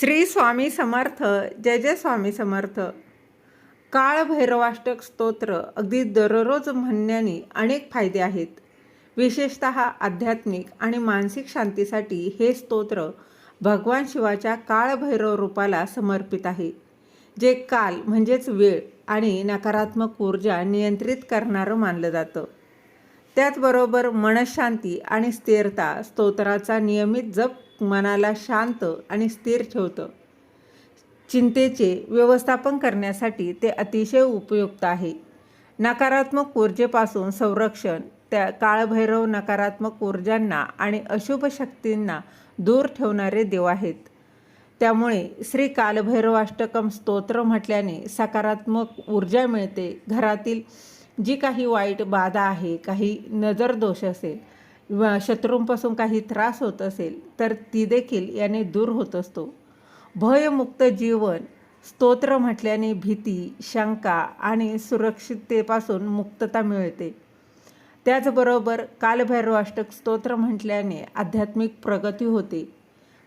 श्री स्वामी समर्थ जय जय स्वामी समर्थ. काळभैरवाष्टक स्तोत्र अगदी दररोज म्हणण्याने अनेक फायदे आहेत. विशेषत आध्यात्मिक आणि मानसिक शांतीसाठी हे स्तोत्र भगवान शिवाच्या काळभैरव रूपाला समर्पित आहे जे काल म्हणजेच वेळ आणि नकारात्मक ऊर्जा नियंत्रित करणारं मानलं जातं. त्याचबरोबर मनशांती आणि स्थिरता स्तोत्राचा नियमित जप मनाला शांत आणि स्थिर ठेवतं. चिंतेचे व्यवस्थापन करण्यासाठी ते अतिशय उपयुक्त आहे. नकारात्मक ऊर्जेपासून संरक्षण त्या काळभैरव नकारात्मक ऊर्जांना आणि अशुभ शक्तींना दूर ठेवणारे देव आहेत. त्यामुळे श्री कालभैरवाष्टकम स्तोत्र म्हटल्याने सकारात्मक ऊर्जा मिळते. घरातील जी काही वाईट बाधा आहे काही नजर दोष असेल शत्रूंपासून काही त्रास होत असेल तर ती देखील याने दूर होत असतो. भयमुक्त जीवन स्तोत्र म्हटल्याने भीती शंका आणि सुरक्षिततेपासून मुक्तता मिळते. त्याचबरोबर कालभैरवाष्टक स्तोत्र म्हटल्याने आध्यात्मिक प्रगती होते.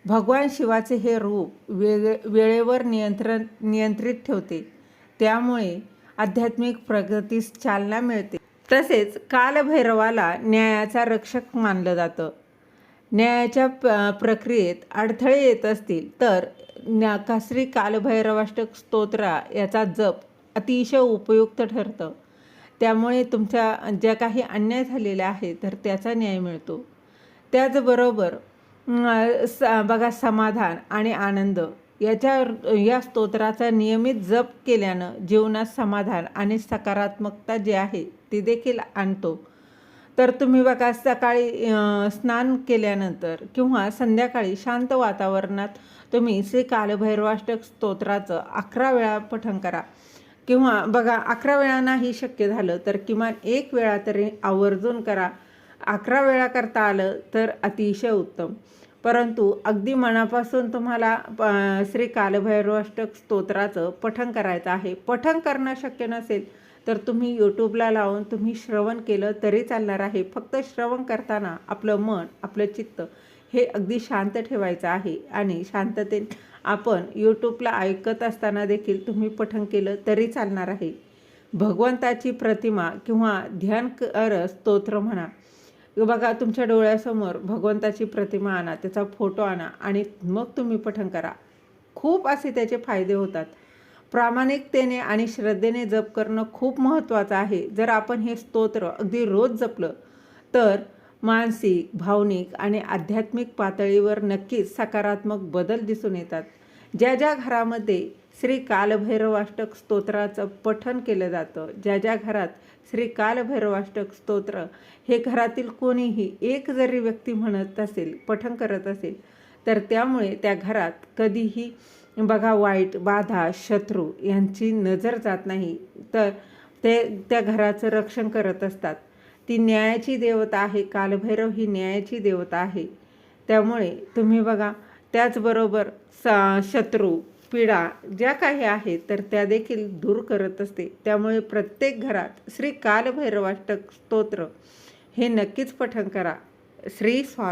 भगवान शिवाचे हे रूप वेग वेळेवर नियंत्रण नियंत्रित ठेवते. त्यामुळे आध्यात्मिक प्रगतीस चालना मिळते. तसेच कालभैरवाला न्यायाचा रक्षक मानलं जातं. न्यायाच्या प प्रक्रियेत अडथळे येत असतील तर न्या का श्री कालभैरवाष्टक स्तोत्रा याचा जप अतिशय उपयुक्त ठरतं. त्यामुळे तुमच्या ज्या काही अन्याय झालेल्या आहे तर त्याचा न्याय मिळतो. त्याचबरोबर स बघा समाधान आणि आनंद. याच्या या स्तोत्राचा नियमित जप केल्यानं जीवनात समाधान आणि सकारात्मकता जी आहे ती देखील आणतो. तर तुम्ही बघा सकाळी स्नान केल्यानंतर किंवा संध्याकाळी शांत वातावरणात तुम्ही श्री कालभैरवाष्टक स्तोत्राचं अकरा वेळा पठण करा. किंवा बघा अकरा वेळा नाही शक्य झालं तर किमान एक वेळा तरी आवर्जून करा. अकरा वेळा करता आलं तर अतिशय उत्तम. परंतु अगदी मनापासून तुम्हाला अ, श्री कालभैरवाष्टक स्तोत्राचं पठण करायचं आहे. पठण करणं शक्य नसेल तर तुम्ही यूट्यूबला लावून तुम्ही श्रवण केलं तरी चालणार आहे. फक्त श्रवण करताना आपलं मन आपलं चित्त हे अगदी शांत ठेवायचं आहे. आणि शांततेत आपण यूट्यूबला ऐकत असताना देखील तुम्ही पठण केलं तरी चालणार आहे. भगवंताची प्रतिमा किंवा ध्यान कर स्तोत्र म्हणा बघा तुमच्या डोळ्यासमोर भगवंताची प्रतिमा आणा त्याचा फोटो आणा आणि मग तुम्ही पठण करा. खूप असे त्याचे फायदे होतात. प्रामाणिकतेने आणि श्रद्धेने जप करणं खूप महत्त्वाचं आहे. जर आपण हे स्तोत्र अगदी रोज जपलं तर मानसिक भावनिक आणि आध्यात्मिक पातळीवर नक्कीच सकारात्मक बदल दिसून येतात. ज्या ज्या घरामध्ये श्री कालभैरवाष्टक स्तोत्राचं पठण केलं जातं ज्या ज्या घरात श्री कालभैरवाष्टक स्तोत्र. हे घरातील कोणीही एक जरी व्यक्ती म्हणत असेल पठण करत असेल तर त्यामुळे त्या घरात कधीही बघा वाईट बाधा शत्रू यांची नजर जात नाही. तर ते त्या घराचं रक्षण करत असतात. ती न्यायाची देवता आहे कालभैरव ही न्यायाची देवता आहे. त्यामुळे तुम्ही बघा त्याचबरोबर स शत्रू पीडा ज्या काही आहेत तर त्या देखील दूर करत असते. त्यामुळे प्रत्येक घरात श्री कालभैरवाष्टक स्तोत्र हे नक्कीच पठण करा. श्री स्वामी